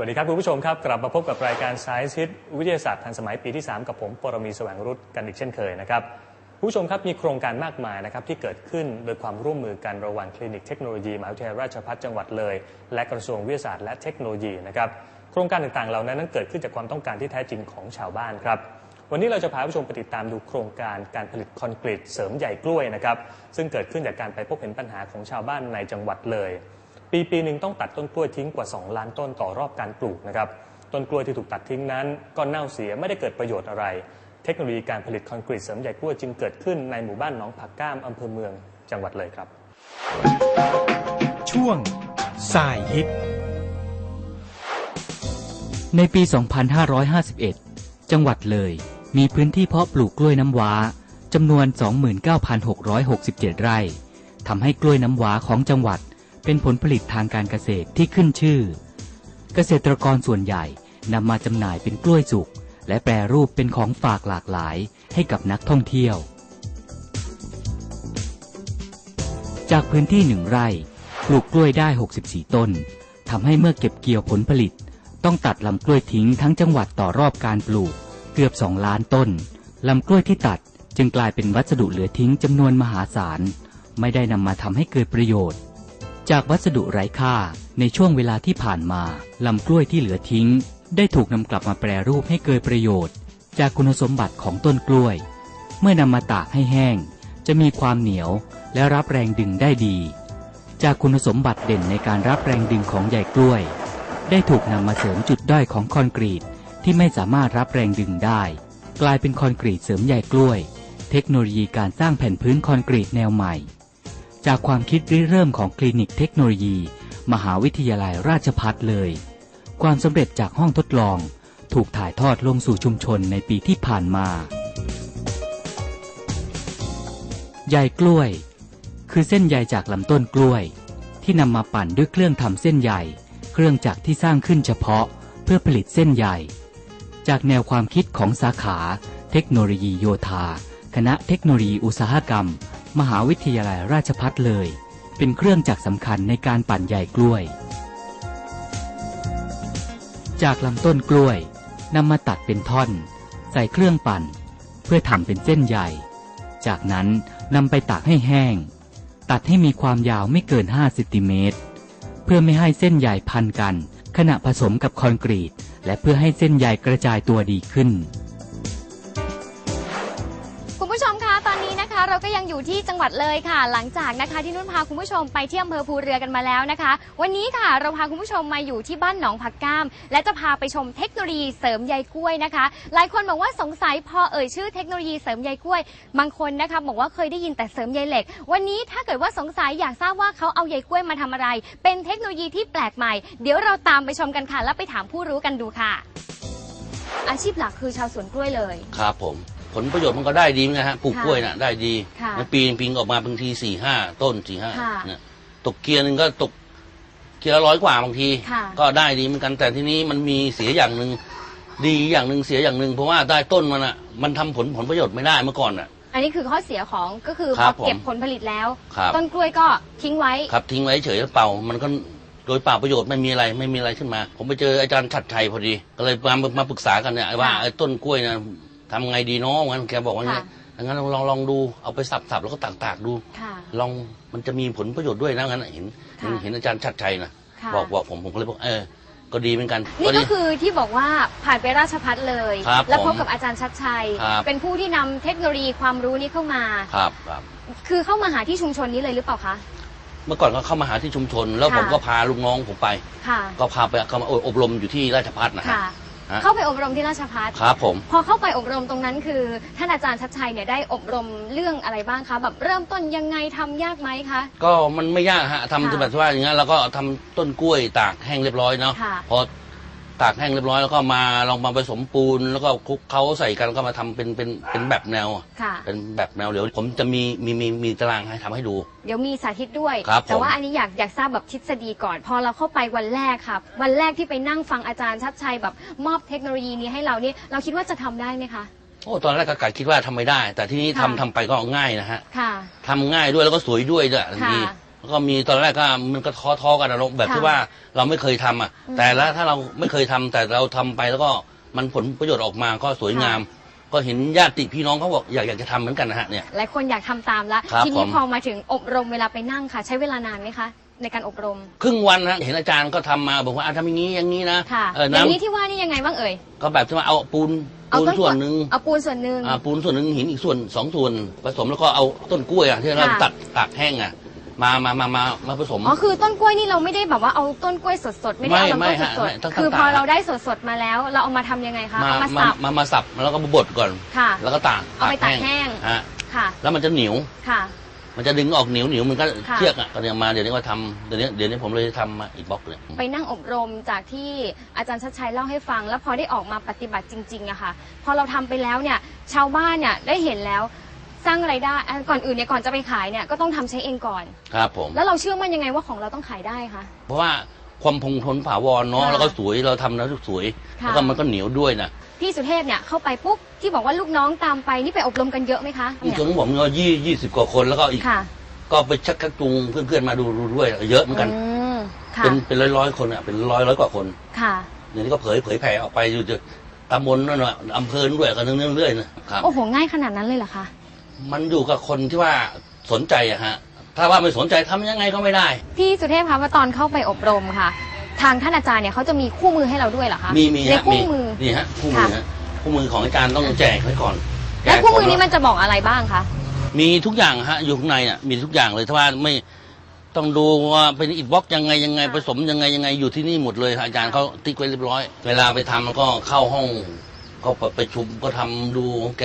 วัสดีครับ คุณผู้ชมครับ กลับมาพบกับรายการ Science Hit วิทยาศาสตร์ทันสมัยปีที่ 3 กับผม ปรมีแสวงรุตกันอีกเช่นเคยนะครับคุณผู้ชมครับมีโครงการมากมายนะครับที่เกิดขึ้นโดยความร่วมมือกันระหว่างคลินิกเทคโนโลยีมหาวิทยาลัยราชภัฏจังหวัดเลย และกระทรวงวิทยาศาสตร์และเทคโนโลยีนะครับโครงการต่างๆเหล่านั้นนั้นเกิดขึ้นจากความต้องการที่แท้จริงของชาวบ้านครับวันนี้เราจะพาผู้ชมไปติดตามดูโครงการการผลิตคอนกรีตเสริมใหญ่กล้วยนะครับซึ่งเกิดขึ้นจากการไปพบเห็นปัญหาของชาวบ้านในจังหวัดเลย ปีปีหนึ่งต้องตัดต้นกล้วยทิ้งกว่า 2 ล้านต้นต่อรอบการปลูกนะครับต้นกล้วยที่ถูกตัดทิ้งนั้น ก็เน่าเสียไม่ได้เกิดประโยชน์อะไร เทคโนโลยีการผลิตคอนกรีตเสริมใหญ่กล้วยจึงเกิดขึ้นในหมู่บ้านหนองผักก้ามอำเภอเมืองจังหวัดเลยครับ ช่วงสายฮิตในปี 2551 จังหวัดเลย มีพื้นที่เพาะปลูกกล้วยน้ำว้าจำนวน 29,667 ไร่ทำให้กล้วยน้ำว้าของจังหวัด เป็นผลผลิตทางการเกษตรที่ขึ้นชื่อ เกษตรกรส่วนใหญ่นำมาจำหน่ายเป็นกล้วยสุก และแปรรูปเป็นของฝากหลากหลายให้กับนักท่องเที่ยว จากพื้นที่หนึ่งไร่ปลูกกล้วยได้ 64 ต้นทำให้เมื่อเก็บเกี่ยวผลผลิต ต้องตัดลำกล้วยทิ้งทั้งจังหวัดต่อรอบการปลูก เกือบ 2 ล้านต้นลำกล้วยที่ตัดจึงกลายเป็นวัสดุเหลือทิ้งจำนวนมหาศาล ไม่ได้นำมาทำให้เกิดประโยชน์ จากวัสดุไร้ค่า ในช่วงเวลาที่ผ่านมาลำกล้วยที่เหลือทิ้ง ได้ถูกนำกลับมาแปรรูปให้เกิดประโยชน์ จากคุณสมบัติของต้นกล้วย เมื่อนำมาตากให้แห้ง จะมีความเหนียวและรับแรงดึงได้ดี จากคุณสมบัติเด่นในการรับแรงดึงของใยกล้วย ได้ถูกนำมาเสริมจุดด้อยของคอนกรีตที่ไม่สามารถรับแรงดึงได้ กลายเป็นคอนกรีตเสริมใยกล้วย เทคโนโลยีการสร้างแผ่นพื้นคอนกรีตแนวใหม่ จากความคิดริเริ่มของคลินิกเทคโนโลยี มหาวิทยาลัยราชภัฏเลย ความสำเร็จจากห้องทดลอง ถูกถ่ายทอดลงสู่ชุมชนในปีที่ผ่านมา ใยกล้วย คือเส้นใยจากลำต้นกล้วย ที่นำมาปั่นด้วยเครื่องทำเส้นใยเครื่องจักรที่สร้างขึ้นเฉพาะเพื่อผลิตเส้นใยจากแนวความคิดของสาขา เทคโนโลยีโยธา คณะเทคโนโลยีอุตสาหกรรม มหาวิทยาลัยราชภัฏเลย เป็นเครื่องจักรสำคัญในการปั่นใยกล้วย จากลำต้นกล้วยนำมาตัดเป็นท่อน ใส่เครื่องปั่น เพื่อทำเป็นเส้นใยจากนั้นนำไปตากให้แห้ง ตัดให้มีความยาวไม่เกิน5เซนติเมตรเพื่อไม่ให้เส้นใยพันกัน ขณะผสมกับคอนกรีต และเพื่อให้เส้นใยกระจายตัวดีขึ้น เราก็ยังอยู่ที่จังหวัดเลยค่ะ หลังจากนะคะที่นุ่นพาคุณผู้ชมไปที่อำเภอภูเรือกันมาแล้วนะคะ วันนี้ค่ะเราพาคุณผู้ชมมาอยู่ที่บ้านหนองผักก้าม และจะพาไปชมเทคโนโลยีเสริมใยกล้วยนะคะ หลายคนบอกว่าสงสัยพอเอ่ยชื่อเทคโนโลยีเสริมใยกล้วย บางคนนะคะบอกว่าเคยได้ยินแต่เสริมใยเหล็ก วันนี้ถ้าเกิดว่าสงสัยอยากทราบว่าเขาเอาใยกล้วยมาทำอะไร เป็นเทคโนโลยีที่แปลกใหม่ เดี๋ยวเราตามไปชมกันค่ะ แล้วไปถามผู้รู้กันดูค่ะ อาชีพหลักคือชาวสวนกล้วยเลย ครับผม ผลประโยชน์มันก็ได้ดีเหมือนกันฮะปลูกค่ะกล้วยน่ะได้ดีค่ะในปีหนึ่งปีออกมาบางทีสี่ห้าต้นสี่ห้าค่ะเนี่ยตกเกียร์หนึ่งก็ตกเกียร์ละร้อยกว่าบางที ค่ะ ก็ได้ดีเหมือนกันแต่ทีนี้มันมีเสียอย่างหนึ่งดีอย่างหนึ่งเสียอย่างหนึ่งเพราะว่าได้ต้นมันอะมันทำผลผลประโยชน์ไม่ได้เมื่อก่อนอะ อันนี้คือข้อเสียของก็คือคพรัอบเก็บผมผลผลิตแล้ว ครับ ต้นกล้วยก็ทิ้งไว้ ครับทิ้งไว้เฉยแล้วเปล่า มันก็โดยเปล่าประโยชน์ไม่มีอะไรไม่มีอะไรขึ้นมา ผมไปเจออาจารย์ชัดชัยพอดี ก็เลยมามาปรึกษากันเนี่ยว่าค่ะ ไอ้ต้นกล้วยเนี่ย ทำไงดีเนาะงั้นแกบอกว่าเนี่ยค่ะ งั้นลองลองลองดูเอาไปสับสับแล้วก็ตากตากดู ค่ะ ลองมันจะมีผลประโยชน์ด้วยนะงั้นน่ะเห็นเห็นค่ะเห็นอาจารย์ชัดชัยนะค่ะ บอกบอกผมผมก็เลยบอกเออ ก็ดีเหมือนกันนี่ดีก็คือที่บอกว่าผ่านไปราชพัฒเลย ครับแล้วพบผมกับอาจารย์ชัดชัย ครับ เป็นผู้ที่นำเทคโนโลยีความรู้นี้เข้ามา ครับครับ คือเข้ามาหาที่ชุมชนนี้เลยหรือเปล่าคะ เมื่อก่อนก็เข้ามาหาที่ชุมชน แล้วค่ะผมก็พาลูกน้องผมไป ค่ะ ก็พาไปเขามาอบรมอยู่ที่ราชพัฒนะฮะค่ะ ฮะ เข้าไปอบรมที่ราชพัฒครับผม พอเข้าไปอบรมตรงนั้นคือ ท่านอาจารย์ชัดชัยเนี่ยได้อบรมเรื่องอะไรบ้างคะแบบเริ่มต้นยังไงทำยากไหมคะ ก็มันไม่ยากฮะค่ะทำแบบว่าอย่างนั้นเราก็ทำต้นกล้วยตากแห้งเรียบร้อยเนาะค่ะ พอ ตากแห้งเรียบร้อยแล้วก็มาลองมาผสมปูน แล้วก็คลุกเขาใส่กันแล้วก็มาทำเป็นเป็นเป็นแบบแนว ค่ะ เป็นแบบแนวเดี๋ยวผมจะมีมีมีมีตารางให้ทำให้ดู เดี๋ยวมีสาธิตด้วย ครับแต่ว่าผม อันนี้อยากอยากทราบแบบทฤษฎีก่อน พอเราเข้าไปวันแรกค่ะวันแรกที่ไปนั่งฟังอาจารย์ชัดชัยแบบมอบเทคโนโลยีนี้ให้เรานี่เราคิดว่าจะทำได้ไหมคะ โอ้ตอนแรกก็กะคิดว่าทำไม่ได้ แต่ที่นี้ทำค่ะ ทำไปก็ง่ายนะฮะค่ะ ทำง่ายด้วยแล้วก็สวยด้วยด้วยทันทีค่ะแล้ว ก็มีตอนแรกก็มันก็ท้อท้อๆกันนะแบบค่ะที่ว่าเราไม่เคยทำอะอืมแต่แล้วถ้าเราไม่เคยทำแต่เราทำไปแล้วก็มันผลประโยชน์ออกมาก็สวยงาม ก็เห็นญาติพี่น้องเขาบอกอยากอยากจะทำเหมือนกันนะฮะเนี่ย หลายคนอยากทำตามละครับทีนี้ผม พอมาถึงอบรมเวลาไปนั่งค่ะ ใช้เวลานานไหมคะ ในการอบรมครึ่งวันนะเห็นอาจารย์ก็ทำมาบอกว่าอะทำอย่างนี้อย่างนี้นะค่ะเอออย่างนี้น้ำที่ว่านี่ยังไงบ้างเอ่ยก็แบบที่ว่าเอาปูนเอาปูนต้นส่วนหนึ่งเอาปูนส่วนหนึ่ง อ่าปูนส่วนหนึ่งหินอีกส่วนสองส่วนผสมแล้วก็เอาต้นกล้วยอะที่เราค่ะ ตัดตากแห้งอะ มามามามามาผสม อ๋อคือต้นกล้วยนี่เราไม่ได้แบบว่าเอาต้นกล้วยสดๆ ไม่ได้เอาไม่ลำต้นไม่ฮะสดไม่ต้องๆคือตากพอเราได้สดๆมาแล้ว เราเอามาทำยังไงคะมาเอามามาสับ มามาสับแล้วก็มาบดก่อน ค่ะแล้วก็ตากเอาไปตากแห้ง ฮะค่ะแล้วมันจะเหนียว ค่ะ มันจะดึงออกเหนียวเหนียวมันก็ค่ะ เชือกอะก็เนี่ยมาเดี๋ยวนี้ก็ทำเดี๋ยวนี้เดี๋ยวนี้ผมเลยทำมาอีกบล็อกเลย ไปนั่งอบรมจากที่อาจารย์ชัดชัยเล่าให้ฟัง แล้วพอได้ออกมาปฏิบัติจริงๆอะค่ะ พอเราทำไปแล้วเนี่ย ชาวบ้านเนี่ยได้เห็นแล้ว สร้างไรายได้อะก่อนอื่นเนี่ยก่อนจะไปขายเนี่ยก็ต้องทำใช้เองก่อน ครับผม แล้วเราเชื่อมั่นยังไงว่าของเราต้องขายได้คะ เพราะว่าความคงทนถาวรเนาะค่ะแล้วก็สวยเราทำแล้วสวย ค่ะ แล้วก็มันก็เหนียวด้วยนะพี่สุเทพเนี่ยเข้าไปปุ๊บที่บอกว่าลูกน้องตามไปนี่ไปอบรมกันเยอะไหมคะอีกเนี่ยถึงผมก็ยี่ยี่สิบกว่าคนแล้วก็อีก ค่ะก็ไปชักชักจูงเพื่อนๆมาดูดูด้วย เยอะเหมือนกัน อืมค่ะเป็นเป็นร้อยร้อยๆคนอะเป็นร้อยร้อยกว่าคนค่ะ เดี๋ยวนี้ก็เผยเผยแผ่ออกไปอยู่จะตำบลนั่นน่ะอำเภอด้วยกันเรื่อยๆนะครับ โอ้โหง่ายขนาดนั้นเลยเหรอคะ มันอยู่กับคนที่ว่าสนใจอะฮะ ถ้าว่าไม่สนใจทำยังไงก็ไม่ได้ พี่สุเทพคะว่าตอนเข้าไปอบรมค่ะ ทางท่านอาจารย์เนี่ยเขาจะมีคู่มือให้เราด้วยเหรอคะมีมีในฮะคู่มีมือ นี่ฮะคู่มือฮะคู่มือของอาจารย์ต้องแจกไว้ก่อนและจกคู่มือก่นี้มันจะบอกอะไรบ้างคะมีทุกอย่างฮะอยู่ข้างในอะมีทุกอย่างเลยถ้าว่าไม่ต้องดูว่าเป็นอิฐบล็อกยังไงยังไงผสมยังไงยังไงอยู่ที่นี่หมดเลยอาจารย์เขาติ๊กไว้เรียบร้อย เวลาไปทำแล้วก็เข้าห้อง ก็ไปชุมก็ทำดูของแก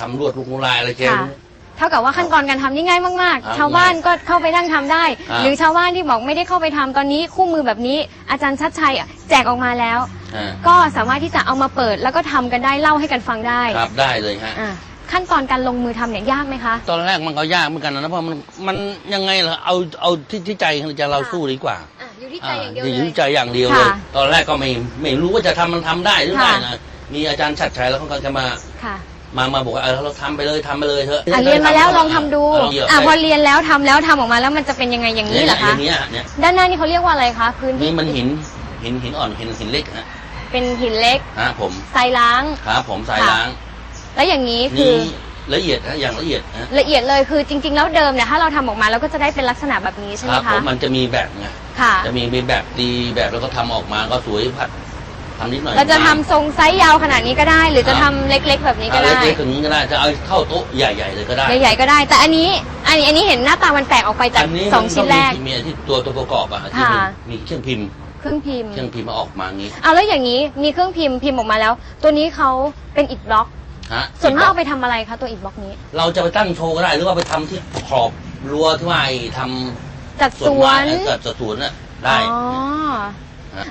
ทำลวดลูกลายอะไรแกค่ะเท่ากับว่าขั้นตอนการทำนี่ง่ายมากครับๆชาวบ้านก็เข้าไปนั่งทำได้ครับหรือชาวบ้านที่บอกไม่ได้เข้าไปทำตอนนี้คู่มือแบบนี้อาจารย์ชัดชัยอะแจกออกมาแล้ว อ่าก็สามารถที่จะเอามาเปิดแล้วก็ทำกันได้เล่าให้กันฟังได้ครับได้เลยฮะ อะขั้นตอนการลงมือทำเนี่ยยากไหมคะ ตอนแรกมันก็ยากเหมือนกันนะเพราะมันมันยังไงล่ะเอาเอาที่ที่ใจจะเราสู้ดีกว่าอะอยู่ที่ใจอย่างเดียวอ่าเล อยู่ยที่ใจอย่างเดียวเลย ค่ะตอนแรกก็ไม่ไม่รู้ว่าจะทำมันทำได้หรือไม่ค่ะ นะ มีอาจารย์ชัดชัยแล้วเขาก็จะมา ค่ะมามาบอกว่าเออเราทำไปเลยทำไปเลยเถอะอะเรียนมาแล้วลองทำดูเลองเหยียบอะไปพอเรียนแล้วทำแล้วทำออกมาแล้วมันจะเป็นยังไงอย่างนี้เหรออคะย่างเงี้ยเนี่ยด้านหน้านี่เขาเรียกว่าอะไรคะพื้นที่นี่มันหินหินหินอ่อนหินหินเล็กฮะเป็นหินเล็กฮะผมทรายล้างครับผมสายค่ะล้าง แล้วอย่างนี้คืนี่อ ละเอียดฮะอย่างละเอียดฮะละเอียดเลยคือจริง ๆ แล้วเดิมเนี่ยถ้าเราทำออกมาเราก็จะได้เป็นลักษณะแบบนี้ใช่คไหมรับผคะมมันจะมีแบบไงค่ะ จะมีมีแบบตีแบบแล้วก็ทำออกมาก็สวยผัด ทำนิดหน่อยเราจะทำทรงไซส์ยาวขนาดนี้ก็ได้ หรือจะทำเล็กๆ แบบนี้ก็เอาได้เล็กๆอย่างนี้ก็ได้จะเอาเท่าโต๊ะใหญ่ๆเลยก็ได้ใหญ่ๆก็ได้ แต่อันนี้อันนี้อันนี้เห็นหน้าตามันแปลกออกไปจากอันนี้สองชิ้นแรกมัต้องมีมีที่ตัวตัวประกอบอะที่ค่ะ มีเครื่องพิมพ์เครื่องพิมพ์เครื่องพิมพ์มาออกมาอย่างนี้เอาแล้วอย่างนี้มีเครื่องพิมพ์พิมพ์ออกมาแล้ว ตัวนี้เขาเป็นอิฐบล็อก ฮะส่วนมากเอาไปทำอะไรคะตัวอิฐบล็อกนี้ เราจะไปตั้งโชว์ก็ได้ หรือว่าไปทำที่ขอบรั้วที่ว่าไอ้ทจัดำสวน ไม้จัดสวนน่ะได้ อ๋อฮะ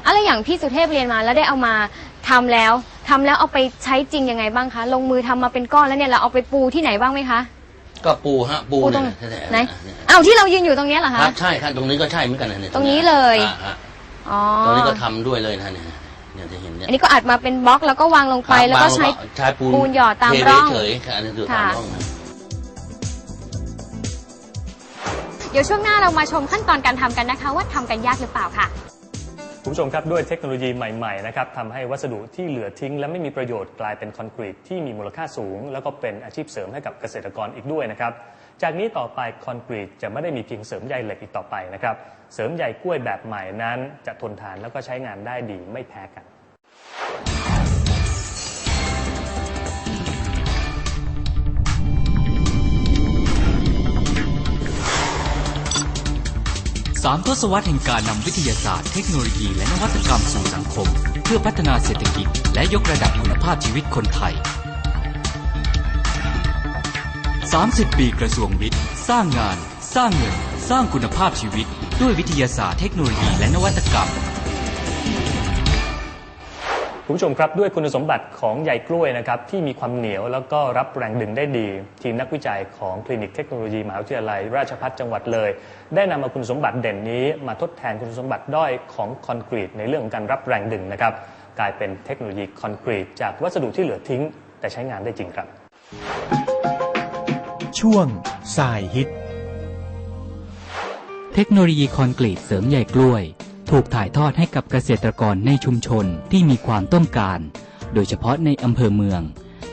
อะไรอย่างพี่สุเทพเรียนมาแล้วได้เอามาทำแล้วทำแล้วเอาไปใช้จริงยังไงบ้างคะลงมือทำมาเป็นก้อนแล้วเนี่ยเราเอาไปปูที่ไหนบ้างไหมคะก็ปูฮะปูปูตรงเนี่ยแท้ๆไหนเนี่ยอ้าวที่เรายืนอยู่ตรงเนี้ยเหรอคคะรับใช่ครับตรงนี้ก็ใช่เหมือนกันนะเนี่ยตรงนี้เลย อ่าฮะอ๋อตรงนี้ก็ทำด้วยเลยนะเนี่ยเนี่ยจะเห็นเนี่ยอันนี้ก็อัดมาเป็นบล็อกแล้วก็วางลงไปครับแล้วก็บางใช้ ใช้ปูนปูนหยอดตามเทร่องเฉยๆค่ะอันนี้ดูตามค่ะ ร่องนะ เดี๋ยวช่วงหน้าเรามาชมขั้นตอนการทำกันนะคะ ว่าทำกันยากหรือเปล่าค่ะ คุณผู้ชมครับด้วยเทคโนโลยีใหม่ๆนะครับทำให้วัสดุที่เหลือทิ้ง และไม่มีประโยชน์กลายเป็นคอนกรีตที่มีมูลค่าสูง แล้วก็เป็นอาชีพเสริมให้กับเกษตรกรอีกด้วยนะครับจากนี้ต่อไปคอนกรีตจะไม่ได้มีเพียงเสริมใยเหล็กอีกต่อไปนะครับเสริมใยกล้วยแบบใหม่นั้น จะทนทานแล้วก็ใช้งานได้ดีไม่แพ้กัน สามทศวรรษแห่งการนำวิทยาศาสตร์ เทคโนโลยีและนวัตกรรมสู่สังคม เพื่อพัฒนาเศรษฐกิจ และยกระดับคุณภาพชีวิตคนไทย 30 ปีกระทรวงวิทย์ สร้างงาน สร้างเงิน สร้างคุณภาพชีวิต ด้วยวิทยาศาสตร์เทคโนโลยีและนวัตกรรม คุณผู้ชมครับด้วยคุณสมบัติของใยกล้วยนะครับที่มีความเหนียวแล้วก็รับแรงดึงได้ดี ทีมนักวิจัยของคลินิกเทคโนโลยีมหาวิทยาลัย ราชภัฏจังหวัดเลย ได้นำเอาคุณสมบัติเด่นนี้ มาทดแทนคุณสมบัติด้อยของคอนกรีตในเรื่องของการรับแรงดึงนะครับกลายเป็นเทคโนโลยีคอนกรีตจากวัสดุที่เหลือทิ้ง แต่ใช้งานได้จริงครับ ช่วงสายฮิต เทคโนโลยีคอนกรีตเสริมใยกล้วย ถูกถ่ายทอดให้กับเกษตรกรในชุมชนที่มีความต้องการ โดยเฉพาะในอำเภอเมือง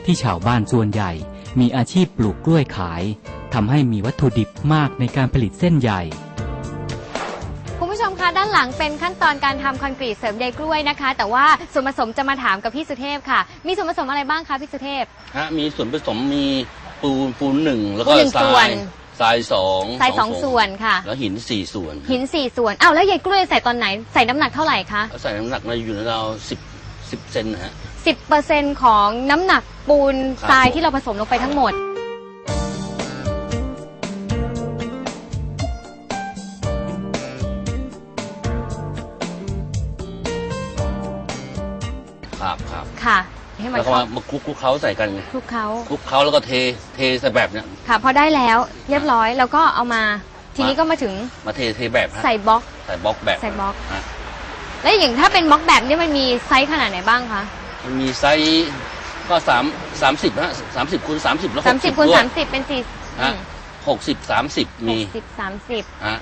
ที่ชาวบ้านส่วนใหญ่ มีอาชีพปลูกกล้วยขายทำให้มีวัตถุดิบมากในการผลิตเส้นใยคุณผู้ชมคะด้านหลังเป็นขั้นตอนการทำคอนกรีตเสริมใยกล้วยนะคะ แต่ว่าส่วนผสมจะมาถามกับพี่สุเทพค่ะ มีส่วนผสมอะไรบ้างคะพี่สุเทพ ฮะมีส่วนผสมมีปูนปูนหนึ่งแล้วก็ปูนหนึ่งทราส่วนย ทรายสองใส่สองส่วนค่ะ แล้วหินสี่ส่วนหินสี่ส่วนอ้าวแล้วใยกล้วยใส่ตอนไหนใส่น้ำหนักเท่าไหร่คะแล้วใส่น้ำหนักมาอยู่ในเราสิบสิบเซนนะฮะ สิบเปอร์เซ็นของน้ำหนักปูนครับ ทรายผมที่เราผสมลงไปทั้งหมด ครับครับค่ะ ให้มันแล้วก็เข้ามามาคลุกคลุกเขาใส่กันไงคลุกเขาคลุกเขาแล้วก็เทเทใส่แบบเนี้ยค่ะพอได้แล้วเรียบร้อยแล้วก็เอามา ทีนี้ก็มาถึงมาเทเทแบบฮะใส่บล็อก ใส่บล็อกแบบใส่บล็อก ฮะแล้วอย่างถ้าเป็นบล็อกแบบนี้มันมีไซส์ขนาดไหนบ้างคะมันมีไซส์ก็สามสามสิบฮะสามสิบคูณสามสิบแล้วสามสิบคูณด้วย สามสิบเป็นสี่ฮะ หกสิบสามสิบมีสิบสามสิบฮะ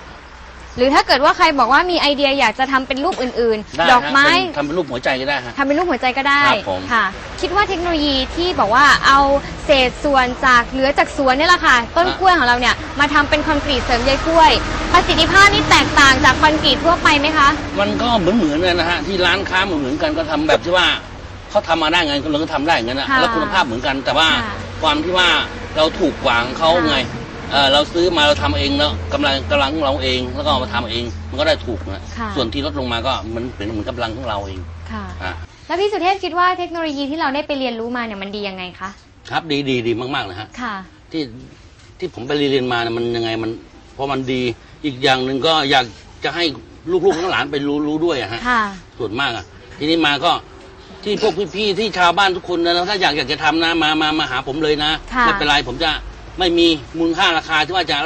หรือถ้าเกิดว่าใครบอกว่ามีไอเดียอยากจะทำเป็นรูปอื่นได้ๆ ดอกไม้ฮะเป็นทำเป็นรูปหัวใจก็ได้ฮะ ทำเป็นรูปหัวใจก็ได้ครับผม ค่ะ คิดว่าเทคโนโลยีที่บอกว่าเอาเศษส่วนจากเหลือจากสวนเนี่ยแหละค่ะ ต้นกล้วยของเราเนี่ยมาทำเป็นคอนกรีตเสริมใยกล้วย ประสิทธิภาพนี่แตกต่างจากคอนกรีตทั่วไปไหมคะ มันก็เหมือนเหมือนกันนะฮะที่ร้านค้าเหมือนเหมือนกันก็ทำแบบที่ว่าเขาทำมาได้ไงเราก็ทำได้อย่างนั้นนะค่ะแล้วคุณภาพเหมือนกันแต่ว่าค่ะความที่ว่าเราถูกกว่าของเขาค่ะไงเออ เราซื้อมาเราทำเองแล้วกำลังกำลังของเราเองแล้วก็เอามาทำเอง มันก็ได้ถูกนะค่ะ ส่วนที่ลดลงมาก็มันเป็นเหมือนกำลังของเราเองค่ะฮะแล้วพี่สุเทพคิดว่าเทคโนโลยีที่เราได้ไปเรียนรู้มาเนี่ยมันดียังไงคะ ครับดีดีดีมากๆเลยฮะ ค่ะ ที่ที่ผมไปเรียนมาเนี่ยมันยังไงมันเพราะมันดีอีกอย่างหนึ่งก็อยากจะให้ลูกๆทั้งหลานไปรู้รู้ด้วยอะฮะค่ะ ส่วนมากอะทีนี้มาก็ที่พวกพี่ๆที่ชาวบ้านทุกคนนะถ้าอยากอยากจะทำนะมามามาหาผมเลยนะค่ะ ไม่เป็นไรผมจะ ไม่มีมูลค่าราคาที่ว่าจะ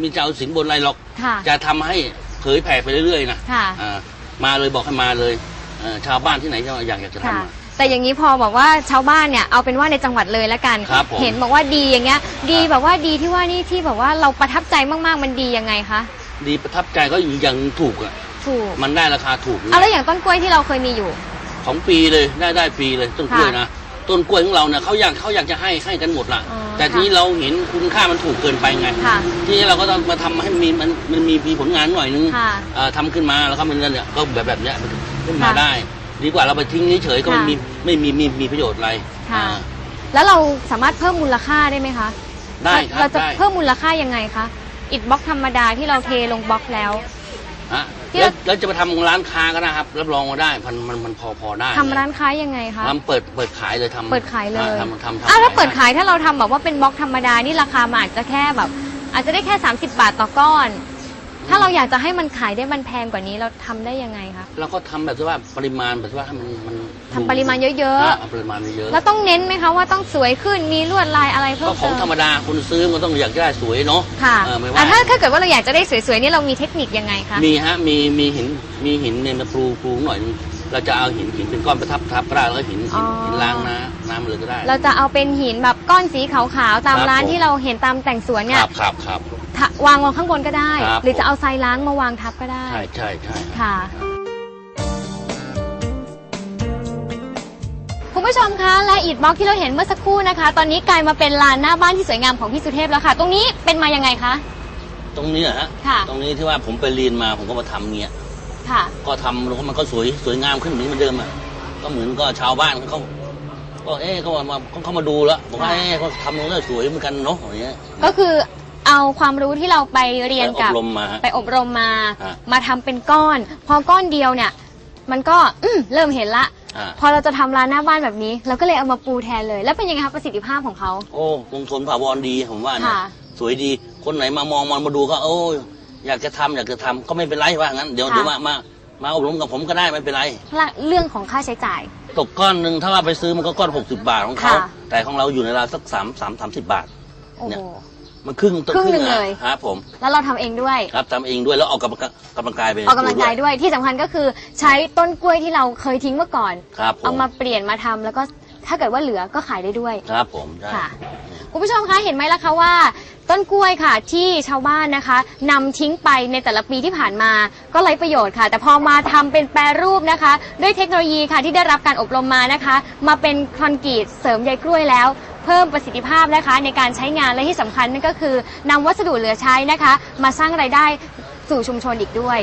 มีจะเอาสินบนอะไรหรอก ค่ะ จะทำให้เผยแผ่ไปเรื่อยๆนะค่ะ อ่ามาเลยบอกให้มาเลยเอ่อชาวบ้านที่ไหนจะอยากอยากจะค่ะ ทำอะแต่อย่างนี้พอบอกว่าชาวบ้านเนี่ยเอาเป็นว่าในจังหวัดเลยละกัน ครับผม เห็นบอกว่าดีอย่างเงี้ย ดีครับแบบว่าดีที่ว่านี่ที่แบบว่าเราประทับใจมากๆมันดียังไงคะ ดีประทับใจก็อีกอย่างถูกอะถูกมันได้ราคาถูกเอาแล้วอย่างต้นกล้วยที่เราเคยมีอยู่ ของปีเลยได้ได้ปีเลยต้นกล้วยค่ะนะต้นกล้วยของเราเนี่ยเขาอยากเขาอยากจะให้ให้กันหมดละอ๋อ แต่ทีนี้ค่ะเราเห็นคุณค่ามันถูกเกินไปไงค่ะทีนี้เราก็ต้องมาทำให้มีมันมันมีมีผลงานหน่อยนึงค่ะเอ่อทำขึ้นมาแล้วก็มันเนี่ยก็แบบแบบเนี้ยขึ้นมาค่ะได้ ดีกว่าเราไปทิ้งเฉยๆก็ไม่ค่ะมีไม่มีมีมีประโยชน์อะไรค่ะ อ่าแล้วเราสามารถเพิ่มมูลค่าได้ไหมคะได้ครัเราบจะได้เพิ่มมูลค่ายังไงคะอิฐบล็อกธรรมดาที่เราเทลงบล็อกแล้ว ฮะ ที่แล้วเราแล้วจะไปทำร้านค้าก็ได้ครับ รับรองว่าได้มันมันมันพอพอได้ทำร้านค้ายังไงคะ ทำเปิดเปิดขายเลยทำเปิดขายเลยอ่ทำทำทำอ้าวถ้าเปิดไขายถ้าเราทำแบบว่าเป็นบล็อกธรรมดานี่ราคามันอาจจะแค่แบบ อาจจะได้แค่ 30 บาทต่อก้อน ถ้าเราอยากจะให้มันขายได้มันแพงกว่านี้เราทำได้ยังไงคะเราก็ทำแบบที่ว่าปริมาณแบบที่ว่าให้มันมันทำปริมาณเยอะอ่าปริมาณเยอะๆแล้วต้องเน้นไหมคะว่าต้องสวยขึ้นมีลวดลายอะไรเพิ่ก็มขอเติงมธรรมดาคนซื้อมันก็ต้องอยากได้สวยเนาะค่ะเออไม่อะว่าถ้าถ้าเกิดว่าเราอยากจะได้สวยๆนี่เรามีเทคนิคยังไงคะ มีฮะมีมีหินมีหินเนี่ยมาปลูปลูหน่อยนึงเราจะเอาหินหินเป็นก้อนประทับทับก็ได้แล้วก็หินหินหินล้างน้ำน้ำเลยก็ได้ เราจะเอาเป็นหินแบบก้อนสีขาวๆตามครับร้านผม ที่เราเห็นตามแต่งสวนคเนี่ยรับครับครับ ทะวางลงข้างบนก็ได้ ครับ หรือจะเอาทรายล้างมาวางทับก็ได้ ใช่ใช่ใช่ค่ะ คุณผู้ชมคะและอิฐบล็อกที่เราเห็นเมื่อสักครู่นะคะ ตอนนี้กลายมาเป็นลานหน้าบ้านที่สวยงามของพี่สุเทพแล้วค่ะ ตรงนี้เป็นมายังไงคะ ตรงนี้เหรอฮะค่ะ ตรงนี้ที่ว่าผมไปเรียนมาผมก็มาทำเงี้ยค่ะ ก็ทำแล้วก็มันก็สวยสวยงามขึ้นเหมือนเดิมอะก็เหมือนก็ชาวบ้านเขาก็เอ๊ะเขามาเขาเขามาดูแล้วบอกว่าค่ะ เอ๊ะเขาทำตรงนี้สวยเหมือนกันเนาะอย่างเงี้ย ก็คือ เอาความรู้ที่เราไปเรียนไปกับอบรมมาฮะไปอบรมมา ฮะมาทำเป็นก้อน พอก้อนเดียวเนี่ย มันก็อืมเริ่มเห็นละ อ่า พอเราจะทำร้านหน้าบ้านแบบนี้ เราก็เลยเอามาปูแทนเลย แล้วเป็นยังไงคะประสิทธิภาพของเขา โอ้คงทนถาวรดีผมว่านะค่ะ สวยดีคนไหนมามองมันมาดูก็โอ้ยอยากจะทำอยากจะทำก็ไม่เป็นไรว่างั้นเดี๋ยวค่ะ เดี๋ยวมามามาอบรมกับผมก็ได้ไม่เป็นไรเรื่องของค่าใช้จ่าย ตกก้อนหนึ่งถ้าว่าไปซื้อมันก็ก้อนหกสิบาทของเขาค่ะ แต่ของเราอยู่ในราวสักสามสามสามสิบบาท โอ้เนี่โหย มันครึ่งต้ครึ่งหนึ่งอะเลย ครับผมแล้วเราทำเองด้วย ครับทำเองด้วยแล้วออกกำลังกายกำลังกายไปออกกำลังกายด้วยที่สำคัญก็คือใช้ต้นกล้วยที่เราเคยทิ้งเมื่อก่อน ครับผมเอามาเปลี่ยนมาทำแล้วก็ถ้าเกิดว่าเหลือก็ขายได้ด้วย ครับผมใช่ค่ะคุณผู้ชมคะเห็นไหมล่ะคะว่า ต้นกล้วยค่ะที่ชาวบ้านนะคะนำทิ้งไปในแต่ละปีที่ผ่านมาก็ไร้ประโยชน์ค่ะ แต่พอมาทำเป็นแปรรูปนะคะ ด้วยเทคโนโลยีค่ะที่ได้รับการอบรมมานะคะ มาเป็นคอนกรีตเสริมใยกล้วยแล้ว เพิ่มประสิทธิภาพนะคะในการใช้งานและที่สำคัญนั่นก็คือนำวัสดุเหลือใช้นะคะ มาสร้างรายได้สู่ชุมชนอีกด้วย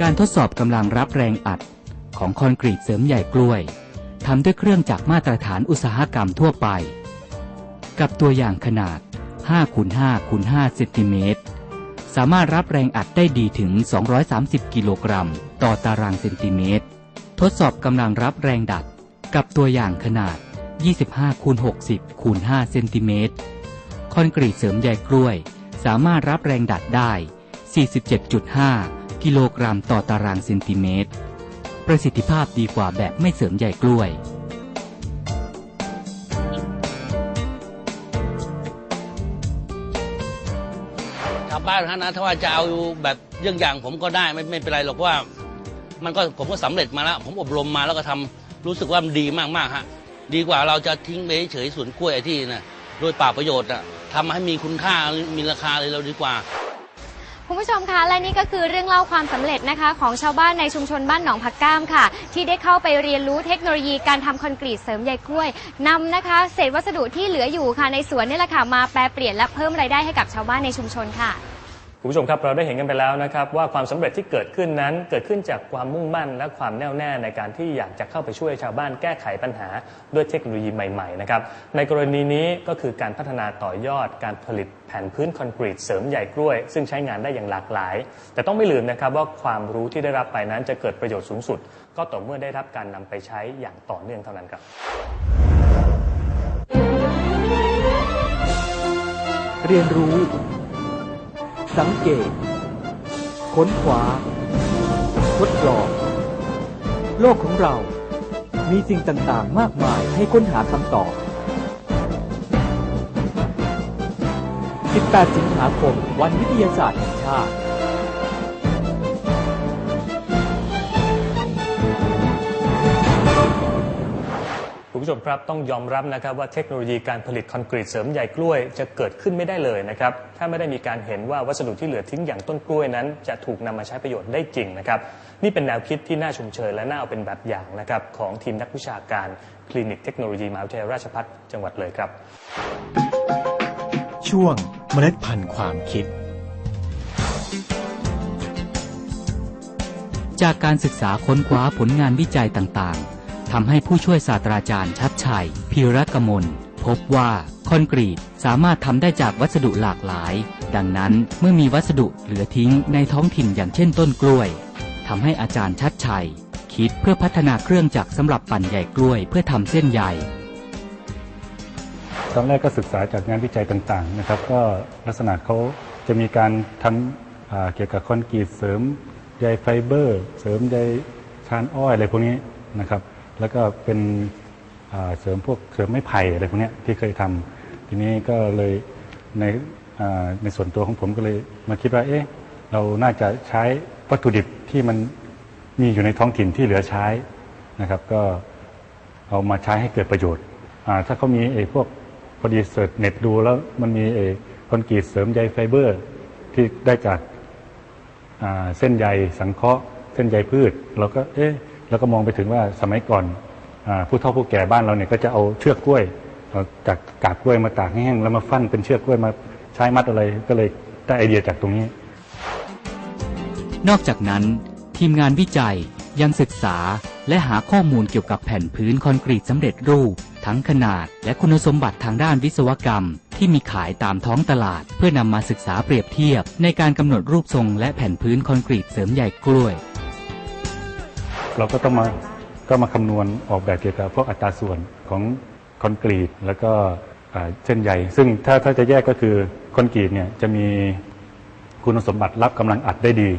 การทดสอบกำลังรับแรงอัดของคอนกรีตเสริมใหญ่กล้วยทำด้วยเครื่องจักรมาตรฐานอุตสาหกรรมทั่วไป กับตัวอย่างขนาด 5 คูณ5คูณ5เซนติเมตร สามารถรับแรงอัดได้ดีถึง 230 กิโลกรัม ต่อตารางเซนติเมตร ทดสอบกำลังรับแรงดัด กับตัวอย่างขนาด 25คูณ60คูณ5เซนติเมตร คอนกรีตเสริมใยกล้วย สามารถรับแรงดัดได้ 47.5 กิโลกรัมต่อตารางเซนติเมตร ประสิทธิภาพดีกว่าแบบไม่เสริมใยกล้วย ชาวบ้านท่านะถ้าว่าจะเอาแบบเรื่องอย่างผมก็ได้ไม่ไม่เป็นไรหรอกเพราะว่า มันก็ผมก็สำเร็จมาแล้ว ผมอบรมมาแล้วก็ทำรู้สึกว่ามันดีมากๆฮะ ดีกว่าเราจะทิ้งไปเฉยๆสวนกล้วยไอ้ที่นะโดยป่าประโยชน์อะทำให้มีคุณค่ามีราคาเลยเราดีกว่า คุณผู้ชมคะและนี่ก็คือเรื่องเล่าความสำเร็จนะคะ ของชาวบ้านในชุมชนบ้านหนองผักก้ามค่ะ ที่ได้เข้าไปเรียนรู้เทคโนโลยีการทำคอนกรีตเสริมใยกล้วยนำนะคะ เศษวัสดุที่เหลืออยู่ค่ะในสวนนี่แหละค่ะมาแปลเปลี่ยนและเพิ่มรายได้ให้กับชาวบ้านในชุมชนค่ะ คุณผู้ชมครับเราได้เห็นกันไปแล้วนะครับว่าความสำเร็จที่เกิดขึ้นนั้นเกิดขึ้นจากความมุ่งมั่น และความแน่วแน่ในการที่อยากจะเข้าไปช่วยชาวบ้านแก้ไขปัญหาด้วยเทคโนโลยีใหม่ๆนะครับในกรณีนี้ก็คือการพัฒนาต่อยอดการผลิตแผ่นพื้นคอนกรีตเสริมใหญ่กล้วย ซึ่งใช้งานได้อย่างหลากหลาย แต่ต้องไม่ลืมนะครับว่าความรู้ที่ได้รับไปนั้นจะเกิดประโยชน์สูงสุด ก็ต่อเมื่อได้รับการนำไปใช้อย่างต่อเนื่องเท่านั้นครับเรียนรู้ สังเกต ค้นขวา ทดลอง โลกของเรา มีสิ่งต่างๆ มากมายให้ค้นหาคำตอบ 18 สิงหาคม วันวิทยาศาสตร์แห่งชาติ ผู้ชมครับต้องยอมรับนะครับว่าเทคโนโลยีการผลิตคอนกรีตเสริมใยกล้วยจะเกิดขึ้นไม่ได้เลยนะครับถ้าไม่ได้มีการเห็นว่าวัสดุที่เหลือทิ้งอย่างต้นกล้วยนั้น จะถูกนำมาใช้ประโยชน์ได้จริงนะครับนี่เป็นแนวคิดที่น่าชมเชยและน่าเอาเป็นแบบอย่างนะครับของทีมนักวิชาการคลินิกเทคโนโลยีมหาวิทยาลัยราชภัฏจังหวัดเลยครับ ช่วงเมล็ดพันธุ์ความคิด จากการศึกษาค้นคว้าผลงานวิจัยต่างๆ ทำให้ผู้ช่วยศาสตราจารย์ชัดชัยพีรกมล พบว่าคอนกรีตสามารถทำได้จากวัสดุหลากหลาย ดังนั้นเมื่อมีวัสดุเหลือทิ้งในท้องถิ่นอย่างเช่นต้นกล้วยทำให้อาจารย์ชัดชัย คิดเพื่อพัฒนาเครื่องจักรสำหรับปั่นใหญ่กล้วยเพื่อทำเส้นใยตอนแรกก็ศึกษาจากงานวิจัยต่างๆนะครับ ก็ลักษณะเขาจะมีการทำเกี่ยวกับคอนกรีตเสริมใยไฟเบอร์ เสริมใยชานอ้อยอะไรพวกนี้นะครับ แล้วก็เป็นเสริมพวกเสริมไม้ไผ่อะไรพวกนี้ที่เคยทำทีนี้ก็เลยในในส่วนตัวของผมก็เลยมาคิดว่าเอ๊ะเราน่าจะใช้วัตถุดิบที่มันมีอยู่ในท้องถิ่นที่เหลือใช้นะครับ ก็เอามาใช้ให้เกิดประโยชน์ถ้าเขามีไอ้พวกพอดีเสิร์ชเน็ตดูแล้วมันมีเออคอนกรีตเสริมใยไฟเบอร์ที่ได้จากเส้นใยสังเคราะห์ เส้นใยพืช เราก็เอ๊ะ เราก็มองไปถึงว่าสมัยก่อนอผู้เฒ่าผู้แก่บ้านเราเนี่ยก็จะเอาเชือกกล้วยจากกาบกล้วยมาตากแห้งแล้วมาฟั่นเป็นเชือกกล้วยมาใช้มัดอะไรก็เลยได้ไอเดียจากตรงนี้ นอกจากนั้น ทีมงานวิจัยยังศึกษาและหาข้อมูลเกี่ยวกับแผ่นพื้นคอนกรีตสำเร็จรูป ทั้งขนาดและคุณสมบัติทางด้านวิศวกรรม ที่มีขายตามท้องตลาด เพื่อนำมาศึกษาเปรียบเทียบ ในการกำหนดรูปทรงและแผ่นพื้นคอนกรีตเสริมใหญ่กล้วย เราก็ต้องมาก็มาคำนวณออกแบบเกี่ยวกับพวกอัตราส่วนของคอนกรีตแล้วก็เส้นใยซึ่งถ้าถ้าจะแยกก็คือคอนกรีตเนี่ยจะมีคุณสมบัติรับกำลังอัดได้ดี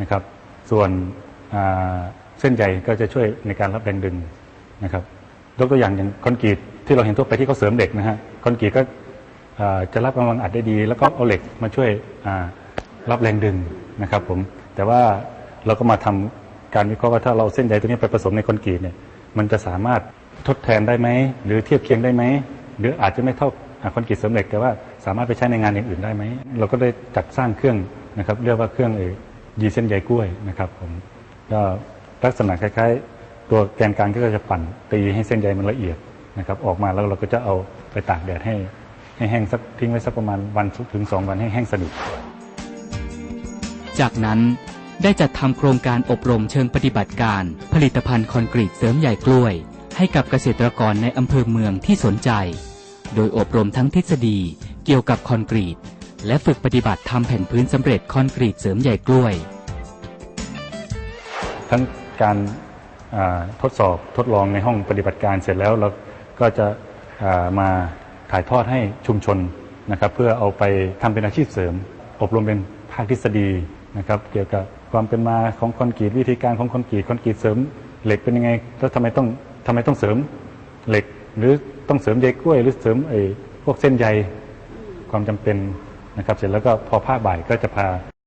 นะครับ ส่วนเส้นใยก็จะช่วยในการรับแรงดึงนะครับยกตัวอย่างอย่างคอนกรีตที่เราเห็นทั่วไปที่เขาเสริมเหล็กนะฮะคอนกรีตก็จะรับกำลังอัดได้ดี แล้วก็เอาเหล็กมาช่วยรับแรงดึงนะครับผมแต่ว่าเราก็มาทำ การวิเคราะห์ว่าถ้าเราเส้นใยตัวนี้ไปผสมในคอนกรีตเนี่ยมันจะสามารถทดแทนได้ไหมหรือเทียบเคียงได้ไหมหรืออาจจะไม่เท่าคอนกรีตเสริมเหล็กแต่ว่าสามารถไปใช้ในงานอย่างอื่นได้ไหมเราก็ได้จัดสร้างเครื่องนะครับเรียกว่าเครื่องเอ่อยีเส้นใยกล้วยนะครับผมก็ลักษณะคล้ายๆ ตัวแกนกลางก็จะปั่นตีให้เส้นใยมันละเอียดนะครับออกมาแล้วเราก็จะเอาไปตากแดดให้ให้แห้งสักทิ้งไว้สักประมาณวันถึงสองวันให้แห้งสนิทจากนั้น ได้จัดทำโครงการอบรมเชิงปฏิบัติการ ผลิตภัณฑ์คอนกรีตเสริมใหญ่กล้วย ให้กับเกษตรกรในอำเภอเมืองที่สนใจ โดยอบรมทั้งทฤษฎีเกี่ยวกับคอนกรีต และฝึกปฏิบัติทำแผ่นพื้นสำเร็จคอนกรีตเสริมใหญ่กล้วย ทั้งการทดสอบทดลองในห้องปฏิบัติการเสร็จแล้วเราก็จะามาถ่ายทอดให้ชุมชนนะครับ เพื่อเอาไปทำเป็นอาชีพเสริม อบรมเป็นภาคทฤษฎีนะครับเกี่ยวกับ ความเป็นมาของคอนกรีตวิธีการของคอนกรีตคอนกรีตเสริม เหล็กเป็นยังไงแล้วทำไมต้องทำไมต้องเสริมเหล็ก หรือต้องเสริมใยกล้วย หรือเสริมไอ้พวกเส้นใยความจำเป็นนะครับ เสร็จแล้วก็พอภาคบ่ายก็จะพา